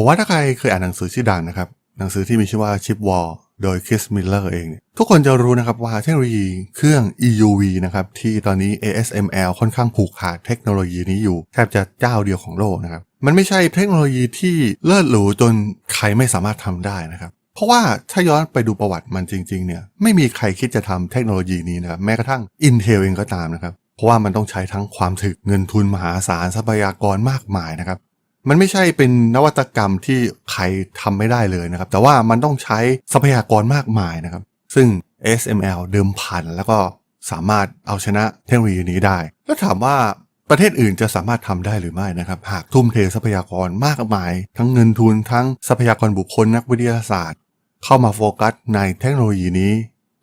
ผมว่าถ้าใครเคยอ่านหนังสือชื่อดังนะครับ หนังสือที่มีชื่อว่า Chip War โดยคริสมิลเลอร์เองเนี่ยทุกคนจะรู้นะครับว่าเทคโนโลยีเครื่อง EUV นะครับ ที่ตอนนี้ ASML ค่อนข้างผูกขาดเทคโนโลยีนี้อยู่ แทบจะเจ้าเดียวของโลกนะครับ มันไม่ใช่เทคโนโลยีที่เลิศหรูจนใครไม่สามารถทำได้นะครับ เพราะว่าถ้าย้อนไปดูประวัติมันจริง ๆ เนี่ยไม่มีใครคิดจะทำเทคโนโลยีนี้นะครับแม้กระทั่ง Intel เองก็ตามนะครับเพราะว่ามันต้องใช้ทั้งความถึกเงินทุนมหาศาลทรัพยากรมากมายนะครับ มันไม่ใช่เป็นนวัตกรรมที่ใครทำไม่ได้เลยนะครับ แต่ว่ามันต้องใช้ทรัพยากรมากมายนะครับ ซึ่ง SML เดิมพันแล้วก็สามารถเอาชนะเทคโนโลยีนี้ได้ แล้วถามว่าประเทศอื่นจะสามารถทำได้หรือไม่นะครับ หากทุ่มเททรัพยากรมากมาย ทั้งเงินทุนทั้งทรัพยากรบุคคลนักวิทยาศาสตร์ เข้ามาโฟกัสในเทคโนโลยีนี้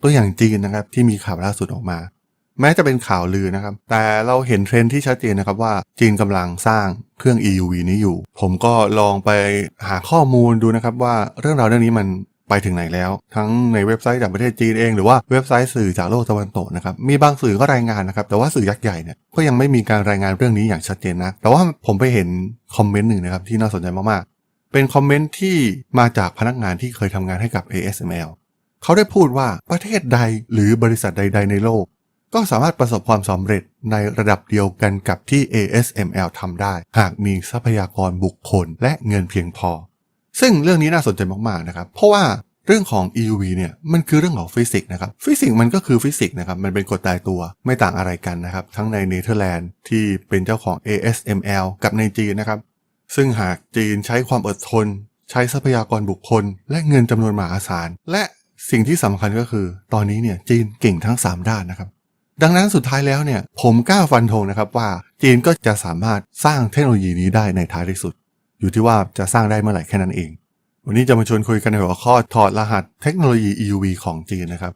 ตัวอย่างจีนนะครับที่มีข่าวล่าสุดออกมา แม้จะเป็นข่าวลือนะครับ แต่เราเห็นเทรนด์ที่ชัดเจนนะครับว่าจีนกำลังสร้างเครื่อง EUV นี้อยู่ ผมก็ลองไปหาข้อมูลดูนะครับว่าเรื่องราวเรื่องนี้มันไปถึงไหนแล้ว ทั้งในเว็บไซต์จากประเทศจีนเองหรือว่าเว็บไซต์สื่อจากโลกตะวันตกนะครับมีบางสื่อก็รายงานนะครับแต่ว่าสื่อยักษ์ใหญ่เนี่ยก็ยังไม่มีการรายงานเรื่องนี้อย่างชัดเจนนะแต่ว่าผมไปเห็นคอมเมนต์หนึ่งนะครับที่น่าสนใจมากๆเป็นคอมเมนต์ที่มาจากพนักงานที่เคยทำงานให้กับ ASML เขาได้พูดว่าประเทศใดหรือบริษัทใด ๆ ในโลก ก็สามารถประสบความสำเร็จในระดับเดียวกันกับที่ ASML ทำได้ หากมีทรัพยากรบุคคลและเงินเพียงพอ ซึ่งเรื่องนี้น่าสนใจมากๆนะครับ เพราะว่าเรื่องของ EUV เนี่ยมันคือเรื่องของฟิสิกส์นะครับ ฟิสิกส์มันก็คือฟิสิกส์นะครับ มันเป็นกฎตายตัวไม่ต่างอะไรกันนะครับ ทั้งในเนเธอร์แลนด์ที่เป็นเจ้าของ ASML กับในจีนนะครับ ซึ่งหากจีนใช้ความอดทน ใช้ทรัพยากรบุคคล และเงินจำนวนมหาศาล และสิ่งที่สำคัญก็คือ ตอนนี้เนี่ยจีนเก่งทั้ง 3 ด้านนะครับ ดังนั้นสุดท้ายแล้วเนี่ยผมกล้าฟันธงนะครับว่าจีนก็จะสามารถสร้างเทคโนโลยีนี้ได้ในท้ายที่สุด อยู่ที่ว่าจะสร้างได้เมื่อไหร่แค่นั้นเอง วันนี้จะมาชวนคุยกันในหัวข้อถอดรหัสเทคโนโลยี EUV ของจีนนะครับ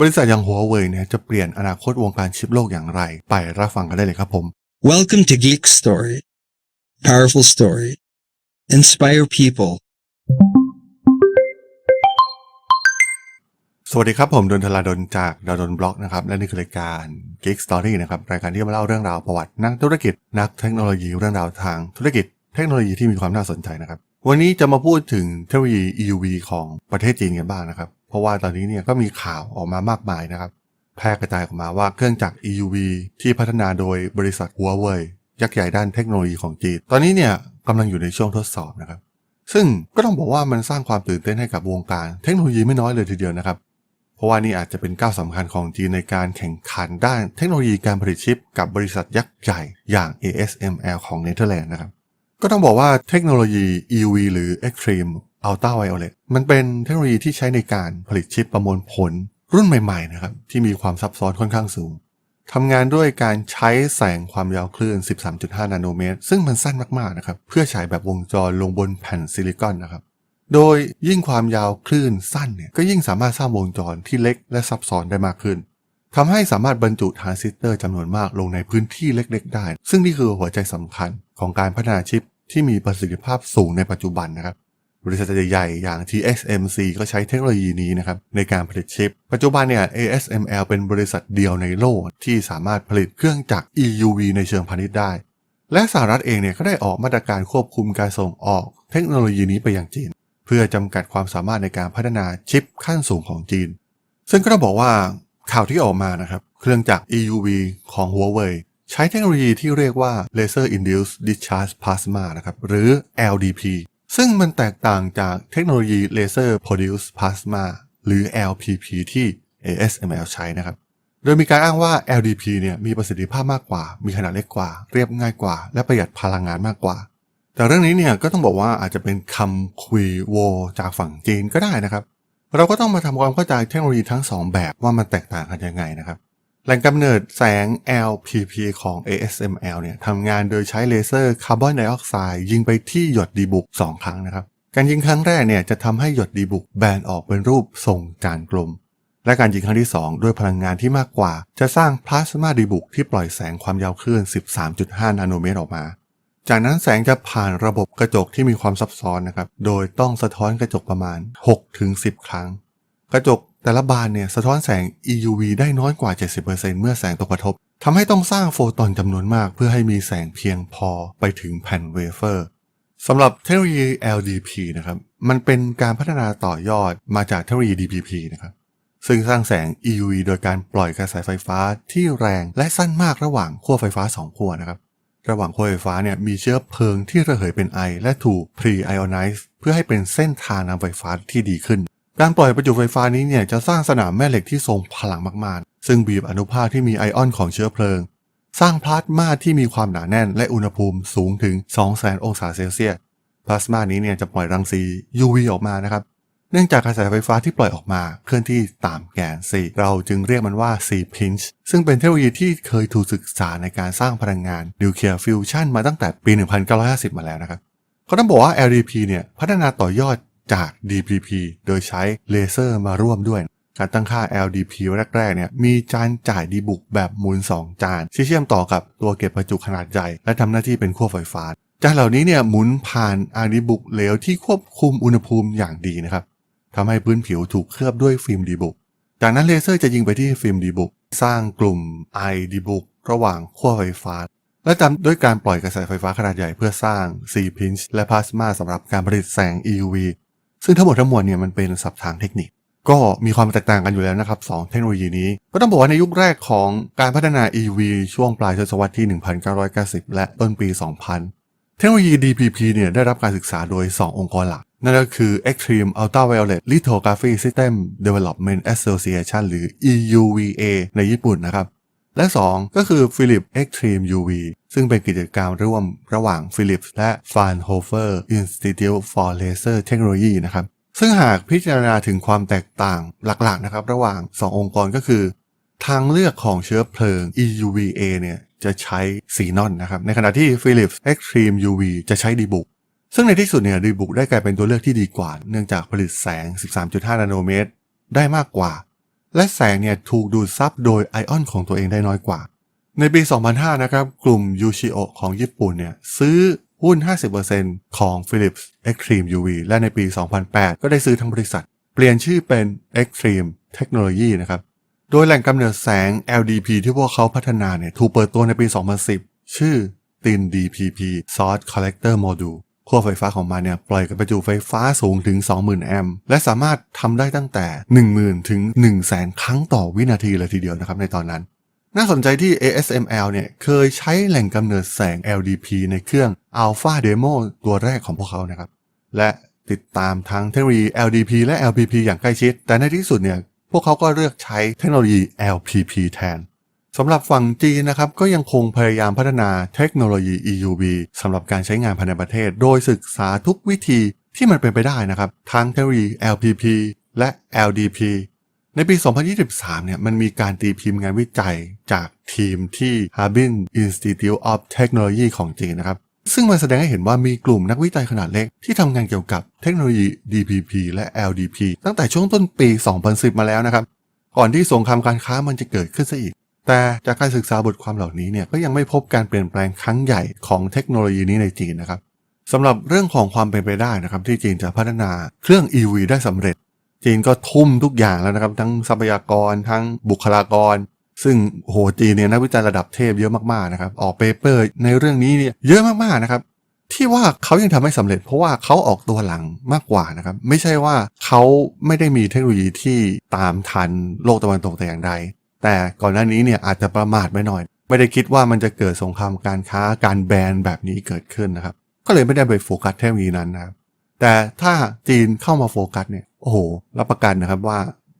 บริษัทอย่างหัวเว่ยเนี่ยจะเปลี่ยนอนาคตวงการชิปโลกอย่างไร ไปรับฟังกันได้เลยครับผม Welcome to Geek Story. Powerful story. Inspire people. สวัสดีครับ ผมดนทลาดนจากดาดนบล็อกนะครับและนี่คือรายการ Geek Story นะครับรายการที่มาเล่าเรื่องราวประวัตินักธุรกิจ นักเทคโนโลยีเรื่องราวทางธุรกิจ เทคโนโลยีที่มีความน่าสนใจนะครับ วันนี้จะมาพูดถึงเทคโนโลยี EUV ของประเทศจีนกันบ้างนะครับ เพราะว่าตอนนี้เนี่ยก็มีข่าวออกมามากมายนะครับ แพร่กระจายออกมาว่าเครื่องจักร EUV ที่พัฒนาโดยบริษัทหัวเว่ยยักษ์ใหญ่ด้านเทคโนโลยีของจีน ตอนนี้เนี่ยกำลังอยู่ในช่วงทดสอบนะครับ ซึ่งก็ต้องบอกว่ามันสร้างความตื่นเต้นให้กับวงการเทคโนโลยีไม่น้อยเลยทีเดียวนะครับ ราะว่านี่อาจจะเป็นก้าวสำคัญของจีนในการแข่งขันด้านเทคโนโลยีการผลิตชิปกับบริษัทยักษ์ใหญ่อย่าง ASML ของเนเธอร์แลนด์นะครับ ก็ต้องบอกว่าเทคโนโลยี EUV หรือ Extreme Ultraviolet มันเป็นเทคโนโลยีที่ใช้ในการผลิตชิปประมวลผลรุ่นใหม่ๆนะครับที่มีความซับซ้อนค่อนข้างสูงทำงานด้วยการใช้แสงความยาวคลื่น 13.5 นาโนเมตร ซึ่งมันสั้นมากๆนะครับเพื่อฉายแบบวงจรลงบนแผ่นซิลิคอนนะครับ โดยยิ่งความยาวคลื่นสั้นเนี่ยก็ยิ่งสามารถสร้างวงจรที่เล็กและซับซ้อนได้มากขึ้นทำให้สามารถบรรจุทรานซิสเตอร์จำนวนมากลงในพื้นที่เล็ก ๆ ได้ ซึ่งนี่คือหัวใจสำคัญของการพัฒนาชิปที่มีประสิทธิภาพสูงในปัจจุบันนะครับบริษัทใหญ่ๆอย่าง TSMC ก็ใช้เทคโนโลยีนี้นะครับในการผลิตชิป ปัจจุบันเนี่ย ASML เป็นบริษัทเดียวในโลกที่สามารถผลิตเครื่องจักร EUV ในเชิงพาณิชย์ได้ และสหรัฐเองเนี่ยก็ได้ออกมาตรการควบคุมการส่งออกเทคโนโลยีนี้ไปยังจีน พื่อจำกัดความสามารถในการพัฒนาชิปขั้นสูงของจีน ซึ่งก็ต้องบอกว่าข่าวที่ออกมานะครับ เครื่องจักร EUV ของหัวเว่ยใช้เทคโนโลยีที่เรียกว่า Laser Induced Discharge Plasma นะครับ หรือ LDP ซึ่งมันแตกต่างจากเทคโนโลยี Laser Produced Plasma หรือ LPP ที่ ASML ใช้นะครับ โดยมีการอ้างว่า LDP เนี่ยมีประสิทธิภาพมากกว่า มีขนาดเล็กกว่า เรียบง่ายกว่า และประหยัดพลังงานมากกว่า แต่เรื่องนี้เนี่ยก็ต้องบอกว่าอาจจะเป็นคำคุยโวจากฝั่งจีนก็ได้นะครับ เราก็ต้องมาทำความเข้าใจเทคโนโลยีทั้งสองแบบว่ามันแตกต่างกันยังไงนะครับ แหล่งกำเนิดแสง LPP ของ ASML เนี่ยทำงานโดยใช้เลเซอร์คาร์บอนไดออกไซด์ยิงไปที่หยดดีบุก 2 ครั้งนะครับ การยิงครั้งแรกเนี่ยจะทำให้หยดดีบุกแบนออกเป็นรูปทรงจานกลม และการยิงครั้งที่ 2 ด้วยพลังงานที่มากกว่า จะสร้างพลาสมาดีบุกที่ปล่อยแสงความยาวคลื่น 13.5 นาโนเมตรออกมา จากนั้นแสงจะผ่านระบบกระจกที่มีความซับซ้อนนะครับ โดยต้องสะท้อนกระจกประมาณ 6-10 ครั้ง กระจกแต่ละบานเนี่ยสะท้อนแสง EUV ได้น้อยกว่า 70%เมื่อแสงตกกระทบ ทำให้ต้องสร้างโฟตอนจำนวนมากเพื่อให้มีแสงเพียงพอไปถึงแผ่นเวเฟอร์สำหรับเทคโนโลยี LDP นะครับ มันเป็นการพัฒนาต่อยอดมาจากเทคโนโลยี DPP นะครับ ซึ่งสร้างแสง EUV โดยการปล่อยกระแสไฟฟ้าที่แรงและสั้นมากระหว่างขั้วไฟฟ้า 2 ขั้วนะครับ ระหว่างขั้วไฟฟ้าเนี่ยมีเชื้อเพลิงที่ระเหยเป็นไอ และถูก pre-ionize เพื่อให้เป็นเส้นทางนำไฟฟ้าที่ดีขึ้น การปล่อยประจุไฟฟ้านี้เนี่ยจะสร้างสนามแม่เหล็กที่ทรงพลังมากๆ ซึ่งบีบอนุภาคที่มีไอออนของเชื้อเพลิง สร้างพลาสมาที่มีความหนาแน่นและอุณหภูมิสูงถึง 200,000 องศาเซลเซียสพลาสมานี้เนี่ยจะปล่อยรังสี UV ออกมานะครับ เนื่องจากกระแสไฟฟ้าที่ปล่อยออกมาเคลื่อนที่ตามแกน C เราจึงเรียกมันว่า C pinch ซึ่งเป็นเทคโนโลยีที่เคยถูกศึกษาในการสร้างพลังงานนิวเคลียร์ฟิวชันมาตั้งแต่ปี 1950 มาแล้วนะครับเขาต้องบอกว่า LDP เนี่ยพัฒนาต่อยอดจาก DPP โดยใช้เลเซอร์มาร่วมด้วย การตั้งค่า LDP แรกๆเนี่ยมีจานจ่ายดีบุกแบบหมุน 2 จานที่เชื่อมต่อกับตัวเก็บประจุขนาดใหญ่และทำหน้าที่เป็นขั้วไฟฟ้าจานเหล่านี้เนี่ยหมุนผ่านอาดีบุกเหลวที่ควบคุมอุณหภูมิอย่างดีนะครับ ทำให้พื้นผิวถูกเคลือบด้วยฟิล์มดีบุก จากนั้นเลเซอร์จะยิงไปที่ฟิล์มดีบุก สร้างกลุ่มไอดีบุก ระหว่างขั้วไฟฟ้า และตามด้วยการปล่อยกระแสไฟฟ้าขนาดใหญ่เพื่อสร้าง C pinch และพลาสมาสำหรับการผลิตแสง EUV ซึ่งทั้งหมดทั้งมวลเนี่ยมันเป็นศัพท์ทางเทคนิค ก็มีความแตกต่างกันอยู่แล้วนะครับสองเทคโนโลยีนี้ ก็ต้องบอกว่าในยุคแรกของการพัฒนา EUV ช่วงปลายทศวรรษที่ 1990 และต้นปี 2000 เทคโนโลยี DPP เนี่ยได้รับการศึกษาโดย 2 องค์กรหลัก นั่นก็คือ Extreme Ultraviolet Lithography System Development Association หรือ EUVA ในญี่ปุ่นนะครับ และ 2 ก็คือ Philips Extreme UV ซึ่งเป็นกิจกรรมร่วมระหว่าง Philips และ Fraunhofer Institute for Laser Technology นะครับ ซึ่งหากพิจารณาถึงความแตกต่างหลักๆนะครับระหว่าง 2 องค์กรก็คือ ทางเลือกของเชื้อเพลิง EUVA เนี่ยจะใช้สีนอนนะครับ ในขณะที่ Philips Extreme UV จะใช้ดีบุก ซึ่งในที่สุดเนี่ยดีบุกได้กลายเป็นตัวเลือกที่ดีกว่า เนื่องจากผลิตแสง 13.5 นาโนเมตร ได้มากกว่า และแสงเนี่ยถูกดูดซับโดยไอออนของตัวเองได้น้อยกว่า ในปี 2005 นะครับ กลุ่มยูชิโอของญี่ปุ่นเนี่ยซื้อหุ้น 50%ของ Philips Extreme UV และในปี 2008 ก็ได้ซื้อทั้งบริษัท เปลี่ยนชื่อเป็น Extreme Technology นะครับ โดยแหล่งกำเนิดแสง LDP ที่พวกเขาพัฒนาเนี่ยถูกเปิดตัวในปี 2010 ชื่อ TIN DPP Source Collector Module ขั้วไฟฟ้าของมันเนี่ยปล่อยกระประจุไฟฟ้าสูงถึง 20,000 แอมป์และสามารถทำได้ตั้งแต่ 10,000 ถึง 100,000 ครั้งต่อวินาทีเลยทีเดียวนะครับในตอนนั้น น่าสนใจที่ ASML เนี่ยเคยใช้แหล่งกำเนิดแสง LDP ในเครื่อง Alpha Demo ตัวแรกของพวกเขานะครับ และติดตามทั้งเทคโนโลยี LDP และ LPP อย่างใกล้ชิด แต่ในที่สุดเนี่ยพวกเขาก็เลือกใช้เทคโนโลยี LPP แทน สำหรับฝั่งจีนนะครับก็ยังคงพยายามพัฒนาเทคโนโลยี EUV สำหรับการใช้งานภายในประเทศ โดยศึกษาทุกวิธีที่มันเป็นไปได้นะครับทั้งเทคโนโลยี LPP และ LDP ในปี 2023 เนี่ยมันมีการตีพิมพ์งานวิจัยจากทีมที่ Harbin Institute of Technology ของจีนนะครับ ซึ่งมันแสดงให้เห็นว่ามีกลุ่มนักวิจัยขนาดเล็กที่ทำงานเกี่ยวกับเทคโนโลยี DPP และ LDP ตั้งแต่ช่วงต้นปี 2010 มาแล้วนะครับ ก่อนที่สงครามการค้ามันจะเกิดขึ้นซะอีก แต่จากการศึกษาบทความเหล่านี้เนี่ยก็ยังไม่พบการเปลี่ยนแปลงครั้งใหญ่ของเทคโนโลยีนี้ในจีนนะครับสำหรับเรื่องของความเป็นไปได้นะครับที่จีนจะพัฒนาเครื่อง EV ได้สำเร็จ จีนก็ทุ่มทุกอย่างแล้วนะครับทั้งทรัพยากรทั้งบุคลากร ซึ่งโหจีนเนี่ยนักวิจัยระดับเทพเยอะมากๆนะครับออกเปเปอร์ในเรื่องนี้เนี่ยเยอะมากๆนะครับที่ว่าเขายังทำไม่สำเร็จ เพราะว่าเขาออกตัวหลังมากกว่านะครับไม่ใช่ว่าเขาไม่ได้มีเทคโนโลยีที่ตามทันโลกตะวันตกแต่อย่างใด แต่ก่อนหน้านี้เนี่ยอาจจะประมาทไปหน่อย ไม่ได้คิดว่ามันจะเกิดสงครามการค้าการแบนแบบนี้เกิดขึ้นนะครับ ก็เลยไม่ได้ไปโฟกัสเทคโนโลยีนั้นนะครับแต่ถ้าจีนเข้ามาโฟกัสเนี่ยโอ้โหรับประกันนะครับว่า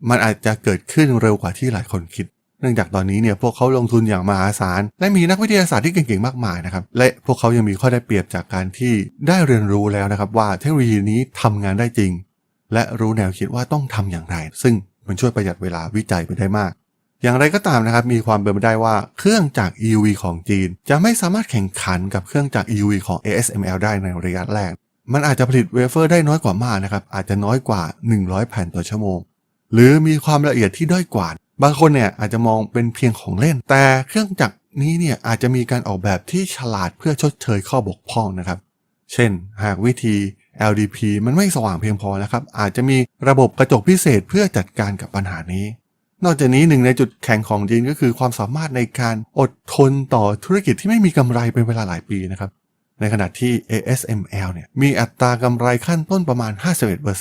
มันอาจจะเกิดขึ้นเร็วกว่าที่หลายคนคิด เนื่องจากตอนนี้เนี่ยพวกเขาลงทุนอย่างมหาศาล และมีนักวิทยาศาสตร์ที่เก่งๆมากมายนะครับ และพวกเขายังมีข้อได้เปรียบจากการที่ได้เรียนรู้แล้วนะครับว่าเทคโนโลยีนี้ทำงานได้จริง และรู้แนวคิดว่าต้องทำอย่างไร ซึ่งมันช่วยประหยัดเวลาวิจัยไปได้มาก อย่างไรก็ตามนะครับมีความเป็นไปได้ว่าเครื่องจาก EUV ของจีน จะไม่สามารถแข่งขันกับเครื่องจาก EUV ของ ASML ได้ในระยะแรก มันอาจจะผลิตเวเฟอร์ได้น้อยกว่ามากนะครับอาจจะน้อยกว่า 100 แผ่นต่อชั่วโมง หรือมีความละเอียดที่ด้อยกว่า บางคนเนี่ยอาจจะมองเป็นเพียงของเล่น แต่เครื่องจักรนี้เนี่ยอาจจะมีการออกแบบที่ฉลาดเพื่อชดเชยข้อบกพร่องนะครับ เช่น หากวิธี LDP มันไม่สว่างเพียงพอนะครับอาจจะมีระบบกระจกพิเศษเพื่อจัดการกับปัญหานี้ นอกจากนี้หนึ่งในจุดแข็งของจีนก็คือความสามารถในการอดทนต่อธุรกิจที่ไม่มีกำไรเป็นเวลาหลายปีนะครับ ในขณะที่ ASML เนี่ยมีอัตรากำไรขั้นต้นประมาณ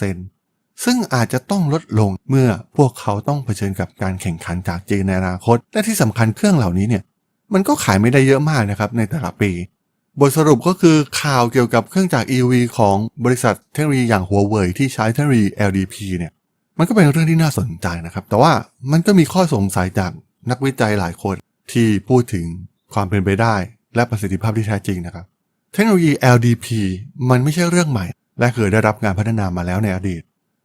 51%ซึ่งอาจจะต้องลดลงเมื่อพวกเขาต้องเผชิญกับการแข่งขันจากจีนในอนาคต และที่สำคัญเครื่องเหล่านี้เนี่ยมันก็ขายไม่ได้เยอะมากนะครับในแต่ละปี บทสรุปก็คือข่าวเกี่ยวกับเครื่องจักร EV ของบริษัทเทคโนโลยีอย่างหัวเว่ยที่ใช้เทคโนโลยี LDP เนี่ย มันก็เป็นเรื่องที่น่าสนใจนะครับ แต่ว่ามันก็มีข้อสงสัยจากนักวิจัยหลายคนที่พูดถึงความเป็นไปได้ และประสิทธิภาพที่แท้จริงนะครับ เทคโนโลยี LDP มันไม่ใช่เรื่องใหม่ และเคยได้รับการพัฒนามาแล้วในอดีต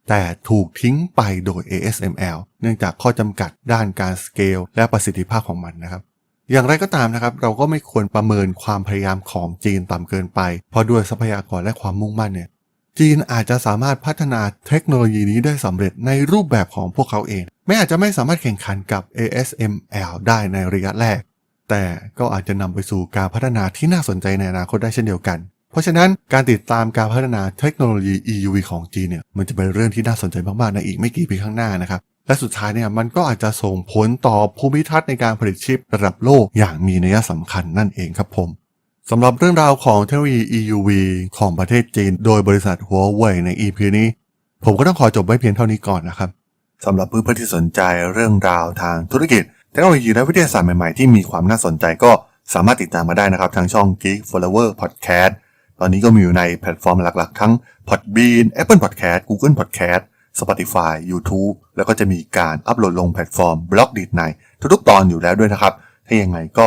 แต่ถูกทิ้งไปโดย ASML เนื่องจากข้อจำกัดด้านการสเกลและประสิทธิภาพของมันนะครับอย่างไรก็ตามนะครับ เราก็ไม่ควรประเมินความพยายามของจีนต่ำเกินไป เพราะด้วยทรัพยากรและความมุ่งมั่นเนี่ย จีนอาจจะสามารถพัฒนาเทคโนโลยีนี้ได้สำเร็จในรูปแบบของพวกเขาเองไม่อาจจะไม่สามารถแข่งขันกับ ASML ได้ในระยะแรก แต่ก็อาจจะนำไปสู่การพัฒนาที่น่าสนใจในอนาคตได้เช่นเดียวกัน เพราะฉะนั้นการติดตามการพัฒนาเทคโนโลยี EUV ของจีนเนี่ยมันจะเป็นเรื่องที่น่าสนใจมากๆในอีกไม่กี่ปีข้างหน้านะครับและสุดท้ายเนี่ยมันก็อาจจะส่งผลต่อภูมิทัศน์ในการผลิตชิประดับโลกอย่างมีนัยสำคัญนั่นเองครับผม สำหรับเรื่องราวของเทคโนโลยี EUV ของประเทศจีน โดยบริษัทหัวเว่ยใน EP นี้ ผมก็ต้องขอจบไว้เพียงเท่านี้ก่อนนะครับสำหรับเพื่อนๆที่สนใจเรื่องราวทางธุรกิจ เทคโนโลยีและวิทยาศาสตร์ใหม่ๆ ที่มีความน่าสนใจก็สามารถติดตามมาได้นะครับ ทางช่อง Geek Flower Podcast ตอนนี้ก็มีอยู่ในแพลตฟอร์มหลักๆ ทั้ง Podbean Apple Podcast Google Podcast Spotify YouTube แล้วก็จะมีการอัปโหลดลงแพลตฟอร์มบล็อกดีดในทุกๆตอนอยู่แล้วด้วยนะครับ ถ้ายังไงก็